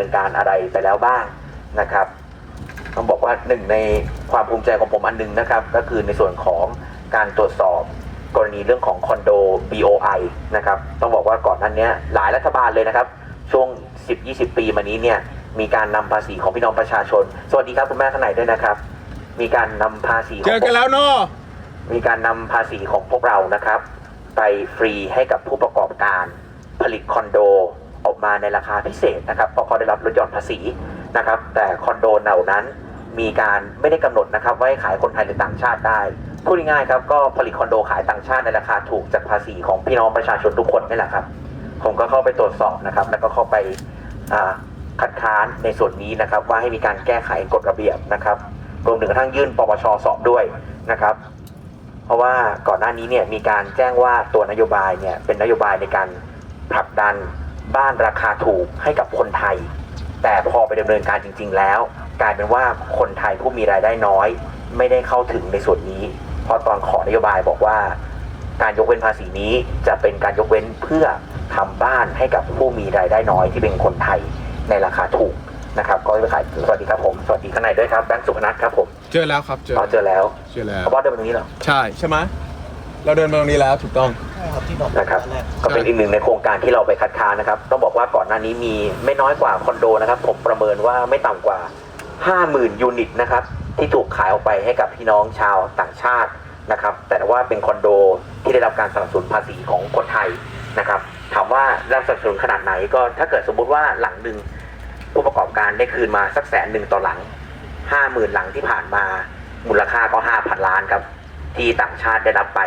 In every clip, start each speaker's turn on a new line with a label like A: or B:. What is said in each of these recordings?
A: ดำเนินการอะไรไปแล้วบ้างนะครับต้องบอกว่าหนึ่งในความภูมิใจของผมอันหนึงนะครับ ก็คือในส่วนของการตรวจสอบกรณีเรื่องของคอนโด BOI นะครับต้องบอกว่าก่อนหนั้นเนี้ยหลายรัฐบาลเลยนะครับ ช่วง 10-20 ปีมานี้เนี่ยมีการนำภาษีของพี่น้องประชาชน สวัสดีครับคุณแม่ข้างในด้วยนะครับ มีการนำภาษีข
B: เจ
A: อง
B: อกันแล้วเนาะ
A: มีการนำภาษีของพวกเรานะครับ ไปฟรีให้กับผู้ประกอบการผลิตคอนโด ออกมาในราคาพิเศษนะครับเพราะเขาได้รับลดหย่อนภาษีนะครับ แต่คอนโดเหล่านั้นมีการไม่ได้กำหนดนะครับว่าให้ขายคนไทยหรือต่างชาติได้พูดง่ายๆครับก็ผลิตคอนโดขายต่างชาติในราคาถูกจากภาษีของพี่น้องประชาชนทุกคนนี่แหละครับ ผมก็เข้าไปตรวจสอบนะครับ แล้วก็เข้าไปคัดค้านในส่วนนี้นะครับ ว่าให้มีการแก้ไขกฎระเบียบนะครับรวมถึงกระทั่งยื่นปปชสอบด้วยนะครับ เพราะว่าก่อนหน้านี้เนี่ยมีการแจ้งว่าตัวนโยบายเนี่ยเป็นนโยบายในการผลักดัน บ้านราคาถูกให้กับคนไทย แต่พอไปดำเนินการจริง ๆ แล้ว กลายเป็นว่าคนไทยผู้มีรายได้น้อย ไม่ได้เข้าถึงในส่วนนี้ เพราะตอนขอนโยบายบอกว่า การยกเว้นภาษีนี้จะเป็นการยกเว้นเพื่อทำบ้านให้กับผู้มีรายได้น้อยที่เป็นคนไทยในราคาถูกนะครับก็ไปขายสวัสดีครับผมสวัสดีข้างในด้วยครับแบงค์สุพนัทครับผม
B: เจอแล้วครับเจอ
A: เราเจอแล้ว
B: เจอแล้ว
A: เขาบอกเดินมาตรงนี้เหรอ
B: ใช่ใช่ไหมเราเดินมาตรงนี้แล้วถูกต้อง
C: ใช่ ครับที่บอก
A: นะครับ
C: ตอนแรก
A: ก็เป็นอีกหนึ่งในโครงการที่เราไปคัดค้านนะครับ ต้องบอกว่าก่อนหน้านี้มีไม่น้อยกว่าคอนโดนะครับ ผมประเมินว่าไม่ต่ำกว่า 50,000 ยูนิตนะครับ ที่ถูกขายออกไปให้กับพี่น้องชาวต่างชาตินะครับ แต่ว่าเป็นคอนโดที่ได้รับการสนับสนุนภาษีของคนไทยนะครับถามว่าได้รับสนับสนุนขนาดไหนก็ถ้าเกิดสมมุติว่าหลังหนึ่งผู้ประกอบการได้คืนมาสักแสนหนึ่งต่อหลัง50,000หลังที่ผ่านมามูลค่าก็5,000ล้านครับ ที่ต่างชาติได้รับไป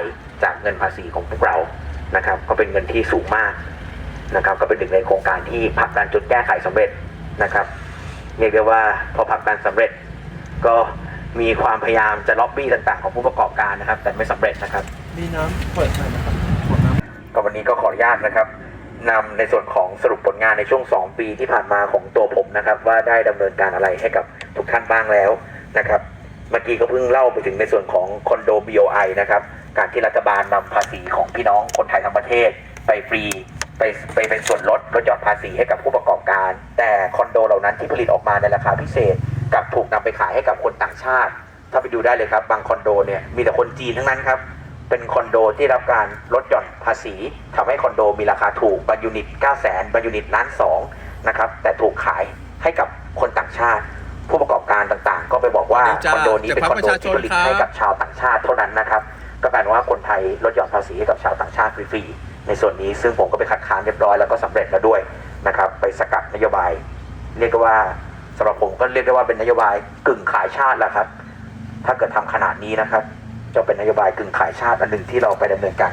A: จากเงินภาษีของพวกเรานะครับ ก็เป็นเงินที่สูงมากนะครับ ก็เป็นหนึ่งในโครงการที่ผลักดันจนแก้ไขสำเร็จนะครับเรียกได้ว่าพอผลักดันสำเร็จ ก็มีความพยายามจะล็อบบี้ต่างๆ ของผู้ประกอบการนะครับ แต่ไม่สำเร็จนะครับ
C: มีน้ำเปิดหน่อยนะครับขวดน้ำ
A: ก็วันนี้ก็ขออนุญาตนะครับนำในส่วนของสรุปผลงานในช่วง 2 ปีที่ผ่านมาของตัวผมนะครับ ว่าได้ดำเนินการอะไรให้กับทุกท่านบ้างแล้วนะครับ เมื่อกี้ก็เพิ่งเล่าไปถึงในส่วนของคอนโด BOI นะครับ การที่รัฐบาลนำภาษีของพี่น้องคนไทยทั้งประเทศ ไปฟรีไปไปเป็นส่วนลดลดหย่อนภาษีให้กับผู้ประกอบการ แต่คอนโดเหล่านั้นที่ผลิตออกมาในราคาพิเศษกับถูกนำไปขายให้กับคนต่างชาติ ถ้าไปดูได้เลยครับบางคอนโดเนี่ยมีแต่คนจีนทั้งนั้นครับ เป็นคอนโดที่รับการลดหย่อนภาษีทำให้คอนโดมีราคาถูกบางยูนิต9 0 0 0 0 0บางยูนิตล้านสองนะครับแต่ถูกขายให้กับคนต่างชาติ ต่างๆ ก็ไปบอกว่า
B: จ้า
A: คอนโดนี้เป็นคอนโด
B: จากพรรคประชาช
A: ที่
B: น
A: ผลิต
B: ครับ
A: ให้กับชาวต่างชาติเท่านั้นนะครับก็กลายเป็นว่าคนไทยลดหย่อนภาษีให้กับชาวต่างชาติฟรีๆในส่วนนี้ซึ่งผมก็ไปคัดค้านเรียบร้อยแล้วก็สำเร็จแล้วด้วยนะครับไปสกัดนโยบาย เรียกได้ว่าสำหรับผมก็เรียกได้ว่าเป็นนโยบายกึ่งขายชาติแหละครับ ถ้าเกิดทำขนาดนี้นะครับ จะเป็นนโยบายกึ่งขายชาติอันหนึ่งที่เราไปดำเนินการ